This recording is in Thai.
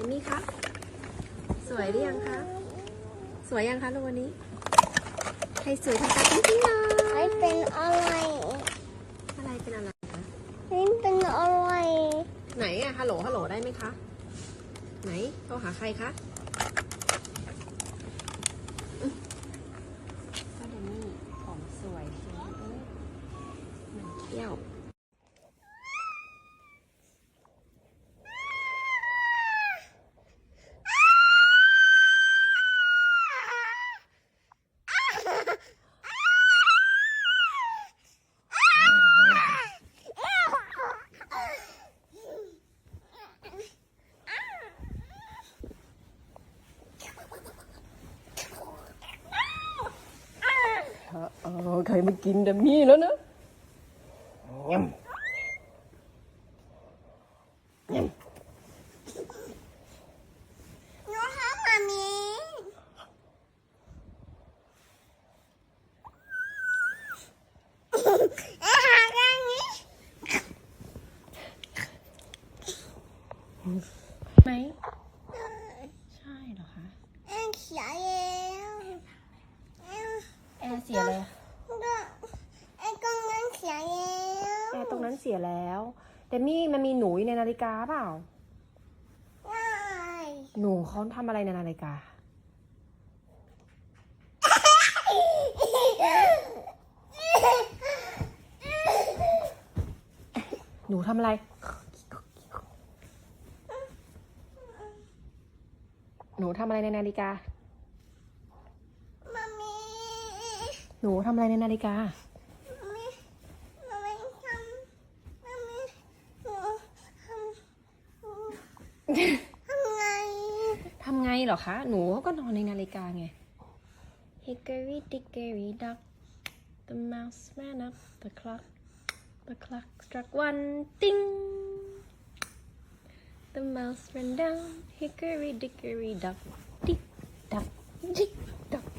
เอมี่คะสวยหรือยังคะ สวยยังคะลูกวันนี้ ใครสวยทำตาจริงๆเลยไม่เป็นอะไร อะไรเป็นอะไรคะไม่เป็นอะไร ไหนอะฮัลโหลฮัลโหลได้ไหมคะ ไหนโทรหาใครคะอืมก็เดมี่ผมสวยใช่ไหมเอ้ยมันเที่ยว ออใครมากินเดมี่แล้วนะยำยำหนูทำมามีเอ๊ะหากันนี้ไหมใช่เหรอคะเอ๊ะเขียแล้วเอ๊ะแอร์เสียเลยก็ไอ้กองนั้นเขียแล้ว แอร์ตรง นั้นเสียแล้วเดมี่มันมีหนูอยู่ในนาฬิกาเปล่าได้หนูเขาทำอะไรในนาฬิกา หนูทำอะไร หนูทำอะไรในนาฬิกามามีหนูทำอะไรในนาฬิกามามีมามีทำมามีหนูทำ ทำไงทำไงเหรอคะ หนูก็นอนในนาฬิกาไง Hickory dickory dock the mouse ran up the clock the clock struck one ding the mouse ran down hickory dickory dock dick dock dick dock